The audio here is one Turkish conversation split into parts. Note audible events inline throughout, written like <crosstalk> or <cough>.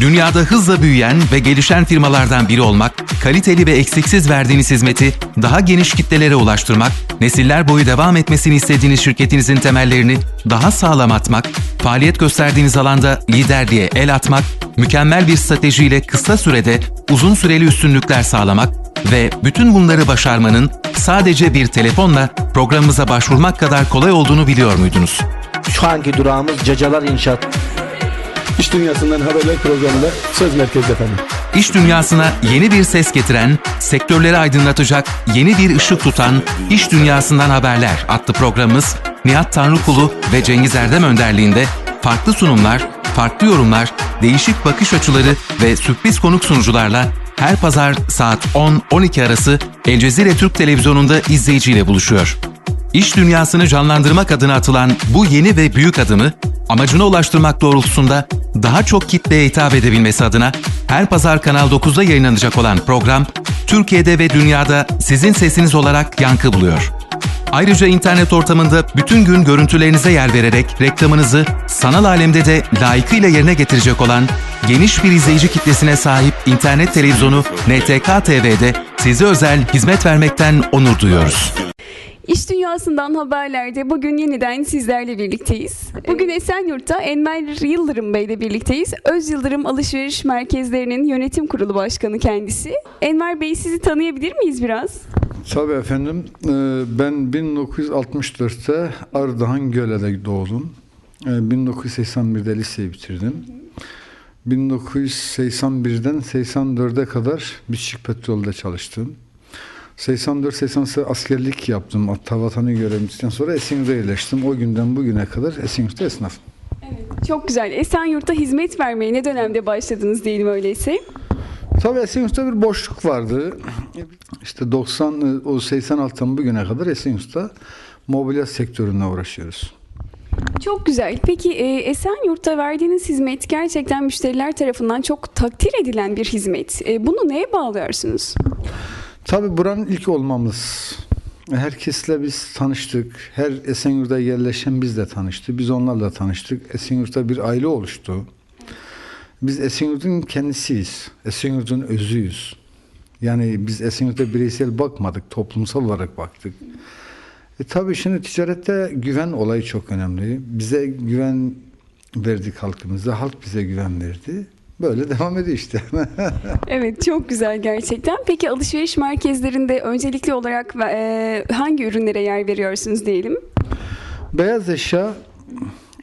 Dünyada hızla büyüyen ve gelişen firmalardan biri olmak, kaliteli ve eksiksiz verdiğiniz hizmeti daha geniş kitlelere ulaştırmak, nesiller boyu devam etmesini istediğiniz şirketinizin temellerini daha sağlam atmak, faaliyet gösterdiğiniz alanda liderliğe el atmak, mükemmel bir stratejiyle kısa sürede uzun süreli üstünlükler sağlamak ve bütün bunları başarmanın sadece bir telefonla programımıza başvurmak kadar kolay olduğunu biliyor muydunuz? Şu anki durağımız Cacalar İnşaat. İş Dünyası'ndan haberler programında Söz Merkez'de efendim. İş dünyasına yeni bir ses getiren, sektörleri aydınlatacak, yeni bir ışık tutan İş Dünyası'ndan Haberler adlı programımız Nihat Tanrıkulu ve Cengiz Erdem önderliğinde farklı sunumlar, farklı yorumlar, değişik bakış açıları ve sürpriz konuk sunucularla her pazar saat 10-12 arası El Cezire Türk Televizyonu'nda izleyiciyle buluşuyor. İş dünyasını canlandırmak adına atılan bu yeni ve büyük adımı amacına ulaştırmak doğrultusunda daha çok kitleye hitap edebilmesi adına her pazar Kanal 9'da yayınlanacak olan program Türkiye'de ve dünyada sizin sesiniz olarak yankı buluyor. Ayrıca internet ortamında bütün gün görüntülerinize yer vererek reklamınızı sanal alemde de layıkıyla yerine getirecek olan geniş bir izleyici kitlesine sahip internet televizyonu NTK TV'de size özel hizmet vermekten onur duyuyoruz. İş Dünyası'ndan haberlerde bugün yeniden sizlerle birlikteyiz. Bugün Esenyurt'ta Enver Yıldırım Bey ile birlikteyiz. Öz Yıldırım Alışveriş Merkezlerinin Yönetim Kurulu Başkanı kendisi. Enver Bey sizi tanıyabilir miyiz biraz? Tabii efendim. Ee, Ben 1964'te Ardahan Göle'de doğdum. Ee, 1981'de liseyi bitirdim. 1981'den 84'e kadar Biçik Petrol'de çalıştım. 84-86 askerlik yaptım. Hatta vatanı görevimizden sonra Esenyurt'a yerleştim. O günden bugüne kadar Esenyurt'ta esnafım. Çok güzel. Esenyurt'ta hizmet vermeye ne dönemde başladınız diyelim öyleyse? Tabii Esenyurt'ta bir boşluk vardı. İşte 90 o 86'dan bugüne kadar Esenyurt'ta mobilya sektöründe uğraşıyoruz. Çok güzel. Peki e, Esenyurt'ta verdiğiniz hizmet gerçekten müşteriler tarafından çok takdir edilen bir hizmet. E, bunu neye bağlıyorsunuz? Tabii buranın ilk olmamız. Herkesle biz tanıştık. Her Esenyurt'ta yerleşen biz de tanıştık. Biz onlarla tanıştık. Esenyurt'ta bir aile oluştu. Biz Esenyurt'un kendisiyiz. Esenyurt'un özüyüz. Yani biz Esenyurt'a bireysel bakmadık, toplumsal olarak baktık. E tabii şimdi ticarette güven olayı çok önemli. Bize güven verdik halkımıza, halk bize güven verdi. Böyle devam ediyor işte. <laughs> Evet çok güzel gerçekten. Peki alışveriş merkezlerinde öncelikli olarak e, hangi ürünlere yer veriyorsunuz diyelim? Beyaz eşya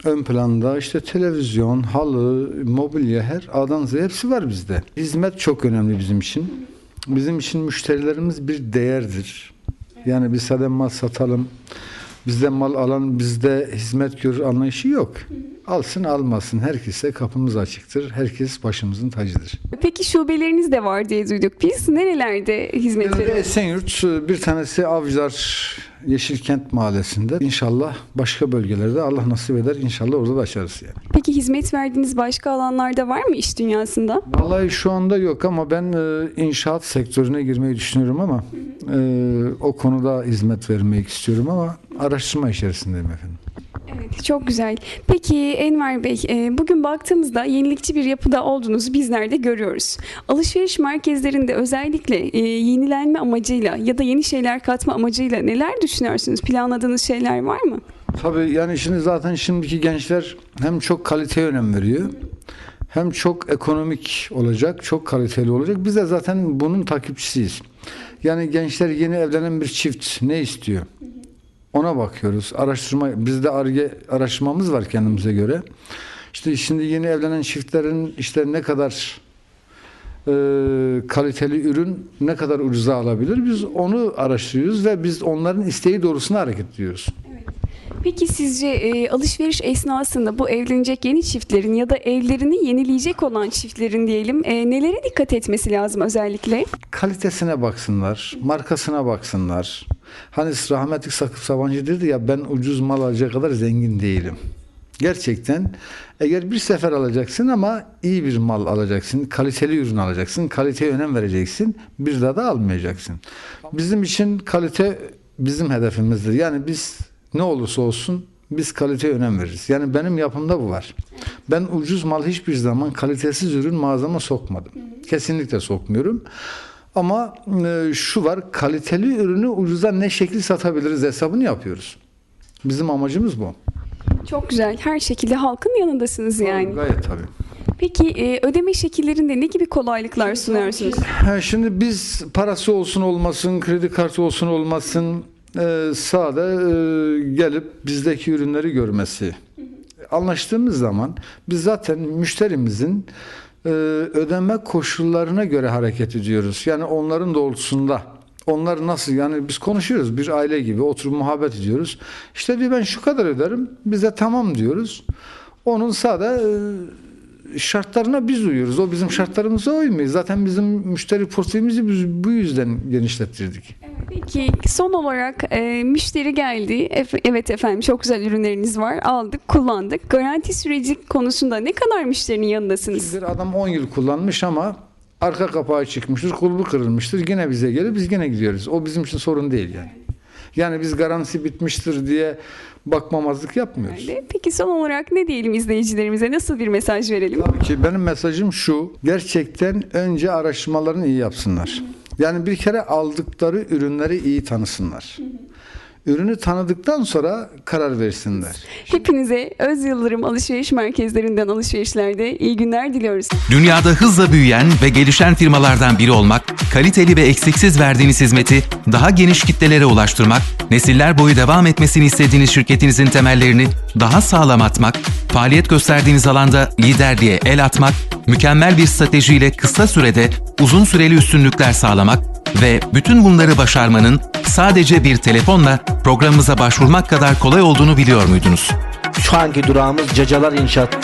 ön planda işte televizyon, halı, mobilya her A'dan Z'ye hepsi var bizde. Hizmet çok önemli bizim için. Bizim için müşterilerimiz bir değerdir. Yani biz sadece mal satalım, bizde mal alan bizde hizmet görür anlayışı yok. Alsın almasın herkese kapımız açıktır. Herkes başımızın tacıdır. Peki şubeleriniz de var diye duyduk biz. Nerelerde hizmet veriyorsunuz? Esenyurt bir tanesi Avcılar Yeşilkent Mahallesi'nde. İnşallah başka bölgelerde Allah nasip eder. İnşallah orada da açarız yani. Peki hizmet verdiğiniz başka alanlarda var mı iş dünyasında? Vallahi şu anda yok ama ben e, inşaat sektörüne girmeyi düşünüyorum ama e, o konuda hizmet vermek istiyorum ama araştırma içerisindeyim efendim. Çok güzel. Peki Enver Bey, e, bugün baktığımızda yenilikçi bir yapıda olduğunuzu bizler de görüyoruz. Alışveriş merkezlerinde özellikle e, yenilenme amacıyla ya da yeni şeyler katma amacıyla neler düşünüyorsunuz? Planladığınız şeyler var mı? Tabii yani şimdi zaten şimdiki gençler hem çok kaliteye önem veriyor hem çok ekonomik olacak, çok kaliteli olacak. Biz de zaten bunun takipçisiyiz. Yani gençler yeni evlenen bir çift ne istiyor? Ona bakıyoruz. Araştırma bizde arge araştırmamız var kendimize göre. İşte şimdi yeni evlenen çiftlerin işte ne kadar e, kaliteli ürün ne kadar ucuza alabilir? Biz onu araştırıyoruz ve biz onların isteği doğrusunda hareket. Peki sizce e, alışveriş esnasında bu evlenecek yeni çiftlerin ya da evlerini yenileyecek olan çiftlerin diyelim e, nelere dikkat etmesi lazım özellikle? kalitesine baksınlar, markasına baksınlar. Hani rahmetli Sakıp Sabancı dedi ya ben ucuz mal alacak kadar zengin değilim. Gerçekten eğer bir sefer alacaksın ama iyi bir mal alacaksın, kaliteli ürün alacaksın, kaliteye önem vereceksin, bir daha da almayacaksın. Bizim için kalite bizim hedefimizdir. Yani biz ne olursa olsun biz kaliteye önem veririz. Yani benim yapımda bu var. Ben ucuz mal hiçbir zaman kalitesiz ürün mağazama sokmadım. Kesinlikle sokmuyorum. Ama e, şu var, kaliteli ürünü ucuza ne şekil satabiliriz hesabını yapıyoruz. Bizim amacımız bu. Çok güzel. Her şekilde halkın yanındasınız yani. Gayet tabii. Peki e, ödeme şekillerinde ne gibi kolaylıklar sunuyorsunuz? Ha, şimdi biz parası olsun olmasın, kredi kartı olsun olmasın e, sağda e, gelip bizdeki ürünleri görmesi. Anlaştığımız zaman biz zaten müşterimizin e, ödeme koşullarına göre hareket ediyoruz. Yani onların doğrultusunda. Onlar nasıl yani biz konuşuyoruz bir aile gibi oturup muhabbet ediyoruz. İşte diyor ben şu kadar öderim bize tamam diyoruz. Onun sağda e, şartlarına biz uyuyoruz. O bizim şartlarımıza uymuyor. Zaten bizim müşteri portföyümüzü biz bu yüzden genişlettirdik. Peki son olarak e, müşteri geldi. Efe- evet efendim çok güzel ürünleriniz var. Aldık, kullandık. Garanti süreci konusunda ne kadar müşterinin yanındasınız? Bir adam 10 yıl kullanmış ama arka kapağı çıkmıştır, kulbu kırılmıştır. Yine bize gelir, biz yine gidiyoruz. O bizim için sorun değil yani. Yani biz garantisi bitmiştir diye bakmamazlık yapmıyoruz. Peki son olarak ne diyelim izleyicilerimize? Nasıl bir mesaj verelim? Tabii ki benim mesajım şu. Gerçekten önce araştırmalarını iyi yapsınlar. Yani bir kere aldıkları ürünleri iyi tanısınlar. Ürünü tanıdıktan sonra karar versinler. Hepinize Öz Yıldırım Alışveriş Merkezlerinden alışverişlerde iyi günler diliyoruz. Dünyada hızla büyüyen ve gelişen firmalardan biri olmak, kaliteli ve eksiksiz verdiğiniz hizmeti daha geniş kitlelere ulaştırmak, nesiller boyu devam etmesini istediğiniz şirketinizin temellerini daha sağlam atmak, faaliyet gösterdiğiniz alanda liderliğe el atmak, mükemmel bir stratejiyle kısa sürede uzun süreli üstünlükler sağlamak ve bütün bunları başarmanın sadece bir telefonla programımıza başvurmak kadar kolay olduğunu biliyor muydunuz? Şu anki durağımız Cacalar İnşaat.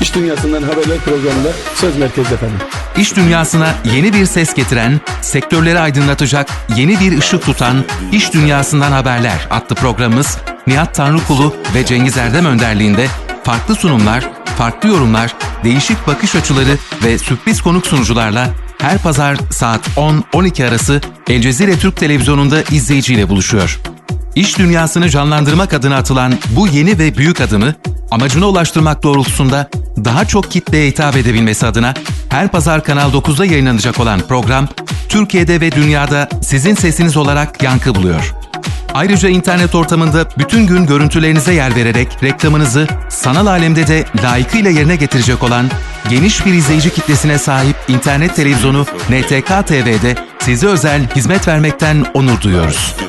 İş Dünyası'ndan haberler programında söz merkezde efendim. İş dünyasına yeni bir ses getiren, sektörleri aydınlatacak, yeni bir ışık tutan İş Dünyasından Haberler adlı programımız Nihat Tanrıkulu ve Cengiz Erdem önderliğinde farklı sunumlar, farklı yorumlar, değişik bakış açıları ve sürpriz konuk sunucularla her pazar saat 10-12 arası El Cezire Türk Televizyonu'nda izleyiciyle buluşuyor. İş dünyasını canlandırmak adına atılan bu yeni ve büyük adımı amacına ulaştırmak doğrultusunda daha çok kitleye hitap edebilmesi adına her pazar Kanal 9'da yayınlanacak olan program Türkiye'de ve dünyada sizin sesiniz olarak yankı buluyor. Ayrıca internet ortamında bütün gün görüntülerinize yer vererek reklamınızı sanal alemde de layıkıyla yerine getirecek olan geniş bir izleyici kitlesine sahip internet televizyonu NTK TV'de size özel hizmet vermekten onur duyuyoruz.